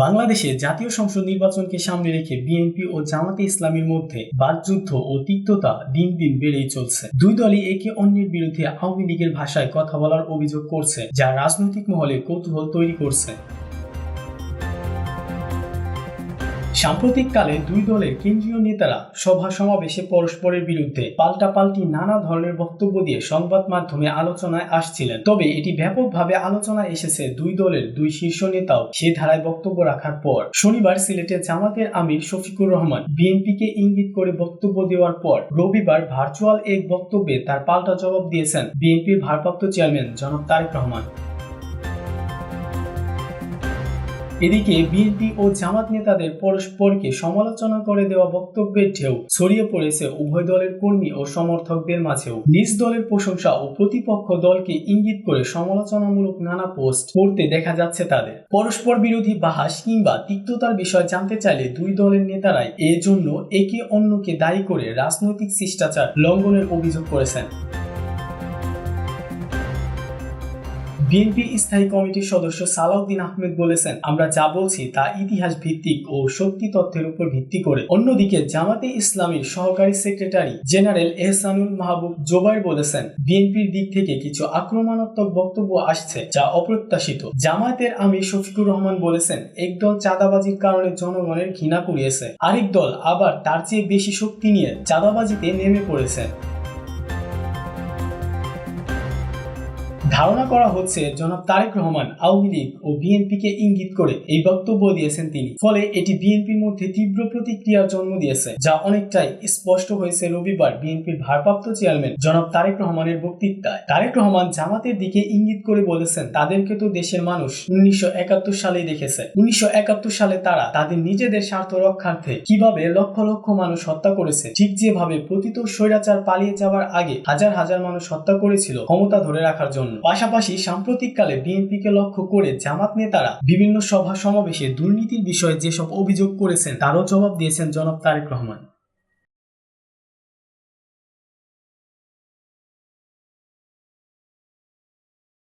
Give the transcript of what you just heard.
বাংলাদেশে জাতীয় সংসদ নির্বাচনকে সামনে রেখে বিএনপি ও জামাতে ইসলামের মধ্যে বাকযুদ্ধ ও তিক্ততা দিন দিন বেড়েই চলছে। দুই দলই একে অন্যের বিরুদ্ধে আওয়ামী লীগের ভাষায় কথা বলার অভিযোগ করছে, যা রাজনৈতিক মহলে কৌতূহল তৈরি করছে। সাম্প্রতিককালে দুই দলের কেন্দ্রীয় নেতারা সভা সমাবেশে পরস্পরের বিরুদ্ধে পাল্টাপাল্টি নানা ধরনের বক্তব্য দিয়ে সংবাদ মাধ্যমে আলোচনায় আসছিলেন। তবে এটি ব্যাপকভাবে আলোচনায় এসেছে দুই দলের দুই শীর্ষ নেতাও সে ধারায় বক্তব্য রাখার পর। শনিবার সিলেটে জামাতের আমির শফিকুর রহমান বিএনপিকে ইঙ্গিত করে বক্তব্য দেওয়ার পর রবিবার ভার্চুয়াল এক বক্তব্যে তার পাল্টা জবাব দিয়েছেন বিএনপির ভারপ্রাপ্ত চেয়ারম্যান জনাব তারেক রহমান। এদিকে বিএনপি ও জামাত নেতাদের পরস্পরকে সমালোচনা করে দেওয়া বক্তব্যের ঢেউ ছড়িয়ে পড়েছে উভয় দলের কর্মী ও সমর্থকদের মাঝেও। নিজ দলের প্রশংসা ও প্রতিপক্ষ দলকে ইঙ্গিত করে সমালোচনামূলক নানা পোস্ট করতে দেখা যাচ্ছে তাদের। পরস্পর বিরোধী বাহাস কিংবা তিক্ততার বিষয় জানতে চাইলে দুই দলের নেতারাই এজন্য একে অন্যকে দায়ী করে রাজনৈতিক শিষ্টাচার লঙ্ঘনের অভিযোগ করেছেন। বিএনপি স্থায়ী কমিটির সদস্য সালাউদ্দিন আহমেদ বলেছেন, আমরা যা বলছি তা ইতিহাস ভিত্তিক ও সত্যি তথ্যের উপর ভিত্তি করে। অন্যদিকে জামাতে ইসলামীর সহকারী সেক্রেটারি জেনারেল এহসানুল মাহবুব জোবাইর বলেছেন, বিএনপির দিক থেকে কিছু আক্রমণাত্মক বক্তব্য আসছে যা অপ্রত্যাশিত। জামায়াতের আমির শফিকুর রহমান বলেছেন, একদল চাঁদাবাজির কারণে জনগণের ঘৃণা কুড়িয়েছে। আরেক দল আবার তার চেয়ে বেশি শক্তি নিয়ে চাঁদাবাজিতে নেমে পড়েছে। ধারণা করা হচ্ছে জনাব তারেক রহমান আওয়ামী লীগ ও বিএনপিকে ইঙ্গিত করে এই বক্তব্য দিয়েছেন তিনি। ফলে এটি বিএনপির মধ্যে তীব্র প্রতিক্রিয়ার জন্ম দিয়েছে, যা অনেকটাই স্পষ্ট হয়েছে রবিবার বিএনপির ভারপ্রাপ্ত চেয়ারম্যান জনাব তারেক রহমানের বক্তৃতায়। তারেক রহমান জামাতের দিকে ইঙ্গিত করে বলেছেন, তাদেরকে তো দেশের মানুষ উনিশশো একাত্তর সালেই দেখেছে। উনিশশো একাত্তর সালে তারা তাদের নিজেদের স্বার্থ রক্ষার্থে কীভাবে লক্ষ লক্ষ মানুষ হত্যা করেছে, ঠিক যেভাবে প্রতিত স্বৈরাচার পালিয়ে যাওয়ার আগে হাজার হাজার মানুষ হত্যা করেছিল ক্ষমতা ধরে রাখার জন্য। পাশাপাশি সাম্প্রতিককালে বিএনপিকে লক্ষ্য করে জামাত নেতারা বিভিন্ন সভা সমাবেশে দুর্নীতির বিষয়ে যেসব অভিযোগ করেছেন, তারও জবাব দিয়েছেন জনাব তারেক রহমান।